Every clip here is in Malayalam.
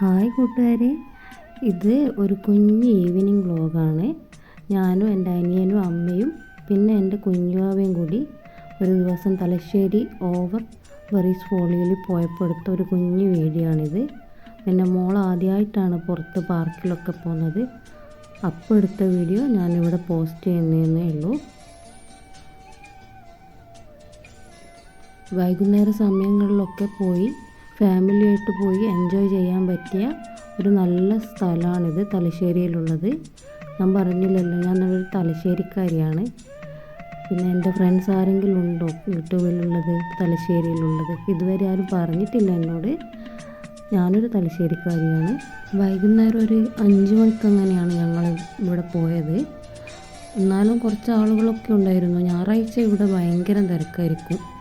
ഹായ് കൂട്ടുകാരെ. ഇത് ഒരു കുഞ്ഞ് ഈവനിങ് വ്ലോഗാണ് ഞാനും എന്റെ അനിയനും അമ്മയും പിന്നെ എന്റെ കുഞ്ഞുവാവയും കൂടി ഒരു ദിവസം തലശ്ശേരി ഓവർ ബറീസ് ഫോളിയിൽ പോയപ്പോൾ എടുത്ത ഒരു കുഞ്ഞ് വീഡിയോ ആണിത് പിന്നെ മോൾ ആദ്യമായിട്ടാണ് പുറത്ത് പാർക്കിലൊക്കെ പോകുന്നത്. അപ്പോൾ എടുത്ത വീഡിയോ ഞാനിവിടെ പോസ്റ്റ് ചെയ്യുന്നതേ ഉള്ളൂ. വൈകുന്നേര സമയങ്ങളിലൊക്കെ പോയി ഫാമിലിയായിട്ട് പോയി എൻജോയ് ചെയ്യാൻ പറ്റിയ ഒരു നല്ല സ്ഥലമാണിത് തലശ്ശേരിയിലുള്ളത്. ഞാൻ പറഞ്ഞില്ലല്ലോ ഞാൻ ഒരു തലശ്ശേരിക്കാരിയാണ്. പിന്നെ എന്റെ ഫ്രണ്ട്സ് ആരെങ്കിലും ഉണ്ടോ യൂട്യൂബിലുള്ളത് തലശ്ശേരിയിലുള്ളത്? ഇതുവരെ ആരും പറഞ്ഞിട്ടില്ല എന്നോട്. ഞാനൊരു തലശ്ശേരിക്കാരിയാണ്. വൈകുന്നേരം ഒരു അഞ്ച് മണിക്ക് അങ്ങനെയാണ് ഞങ്ങൾ ഇവിടെ പോയത്. എന്നാലും കുറച്ച് ആളുകളൊക്കെ ഉണ്ടായിരുന്നു. ഞായറാഴ്ച ഇവിടെ ഭയങ്കര തിരക്കായിരിക്കും.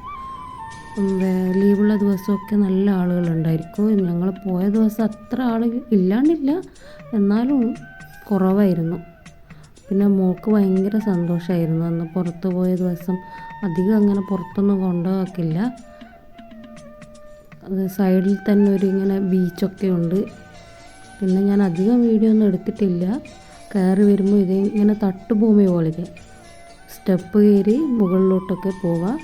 ലീവുള്ള ദിവസമൊക്കെ നല്ല ആളുകളുണ്ടായിരിക്കും. ഞങ്ങൾ പോയ ദിവസം അത്ര ആൾ ഇല്ലാണ്ടില്ല. എന്നാലും കുറവായിരുന്നു. പിന്നെ മോൾക്ക് ഭയങ്കര സന്തോഷമായിരുന്നു അന്ന് പുറത്ത് പോയ ദിവസം അധികം അങ്ങനെ പുറത്തൊന്നും കൊണ്ടുപോക്കില്ല സൈഡിൽ തന്നെ ഒരു ഇങ്ങനെ ബീച്ചൊക്കെ ഉണ്ട്. പിന്നെ ഞാൻ അധികം വീഡിയോ ഒന്നും എടുത്തിട്ടില്ല. കയറി വരുമ്പോൾ ഇത് ഇങ്ങനെ തട്ടുഭൂമി പോലെ സ്റ്റെപ്പ് കയറി മുകളിലോട്ടൊക്കെ പോവാം.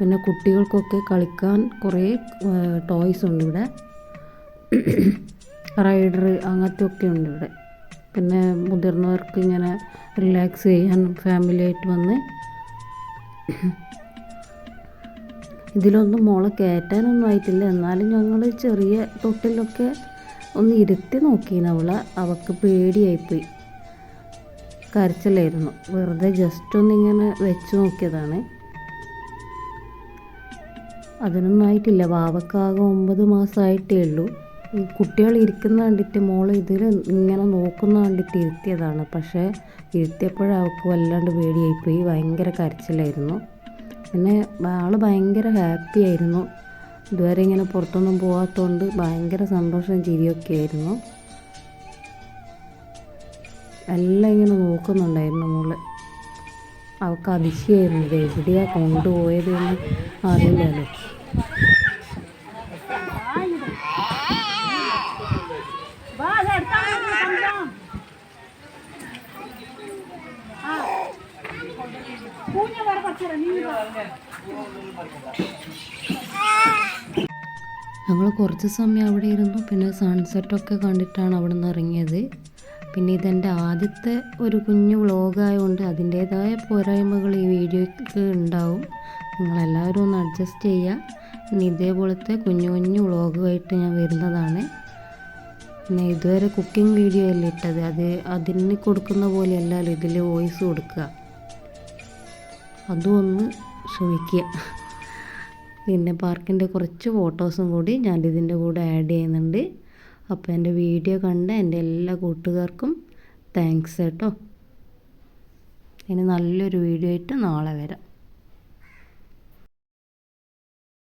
പിന്നെ കുട്ടികൾക്കൊക്കെ കളിക്കാൻ കുറേ ടോയ്സ് ഉണ്ട് ഇവിടെ. റൈഡർ അങ്ങനത്തെ ഒക്കെ ഉണ്ട് ഇവിടെ. പിന്നെ മുതിർന്നവർക്ക് ഇങ്ങനെ റിലാക്സ് ചെയ്യാൻ ഫാമിലി ആയിട്ട് വന്ന് ഇതിലൊന്നും മോളെ കയറ്റാനൊന്നും ആയിട്ടില്ല. എന്നാലും ഞങ്ങൾ ചെറിയ തൊട്ടിലൊക്കെ ഒന്ന് ഇരുത്തി നോക്കീന് അവളെ. അവൾക്ക് പേടിയായിപ്പോയി. കരച്ചിലായിരുന്നു. വെറുതെ ജസ്റ്റ് ഒന്നിങ്ങനെ വെച്ച് നോക്കിയതാണ്. അതിനൊന്നും ആയിട്ടില്ല വാവക്കാകെ ഒമ്പത് മാസമായിട്ടേ ഉള്ളൂ. ഈ കുട്ടികൾ ഇരിക്കുന്ന കണ്ടിട്ട് മോൾ ഇതിൽ ഇങ്ങനെ നോക്കുന്ന കണ്ടിട്ട് ഇരുത്തിയതാണ്. പക്ഷേ ഇരുത്തിയപ്പോഴും അവൾക്ക് വല്ലാണ്ട് പേടിയായിപ്പോയി. ഭയങ്കര കരച്ചിലായിരുന്നു. പിന്നെ ആൾ ഭയങ്കര ഹാപ്പി ആയിരുന്നു. ഇതുവരെ ഇങ്ങനെ പുറത്തൊന്നും പോകാത്തതുകൊണ്ട് ഭയങ്കര സന്തോഷം ചിരിയൊക്കെ ആയിരുന്നു. എല്ലാം ഇങ്ങനെ നോക്കുന്നുണ്ടായിരുന്നു മോൾ. അവൾക്ക് അതിശയായിരുന്നു. എവിടെയാണ് കൊണ്ടുപോയത് എന്ന് അറിയില്ലല്ലോ ഞങ്ങൾ കുറച്ച് സമയം അവിടെ ഇരുന്നു. പിന്നെ സൺസെറ്റൊക്കെ കണ്ടിട്ടാണ് അവിടെ നിന്ന് ഇറങ്ങിയത്. പിന്നെ ഇതെന്റെ ആദ്യത്തെ ഒരു കുഞ്ഞു വ്ളോഗായതുകൊണ്ട് അതിന്റേതായ പോരായ്മകൾ ഈ വീഡിയോയ്ക്ക് ഉണ്ടാവും. നിങ്ങളെല്ലാവരും ഒന്ന് അഡ്ജസ്റ്റ് ചെയ്യുക ഇനി ഇതേപോലത്തെ കുഞ്ഞു കുഞ്ഞു വ്ളോഗുമായിട്ട് ഞാൻ വരുന്നതാണ്. പിന്നെ ഇതുവരെ കുക്കിംഗ് വീഡിയോ അല്ലേ ഇട്ടത്? അത് അതിന് കൊടുക്കുന്ന പോലെയല്ലല്ലോ ഇതിൽ വോയിസ് കൊടുക്കുക. അതും ഒന്ന് ശ്രമിക്കുക. പിന്നെ പാർക്കിന്റെ കുറച്ച് ഫോട്ടോസും കൂടി ഞാൻ ഇതിന്റെ കൂടെ ആഡ് ചെയ്യുന്നുണ്ട്. അപ്പോൾ എന്റെ വീഡിയോ കണ്ട എന്റെ എല്ലാ കൂട്ടുകാർക്കും താങ്ക്സ് കേട്ടോ. ഇനി നല്ലൊരു വീഡിയോ ആയിട്ട് നാളെ വരാം.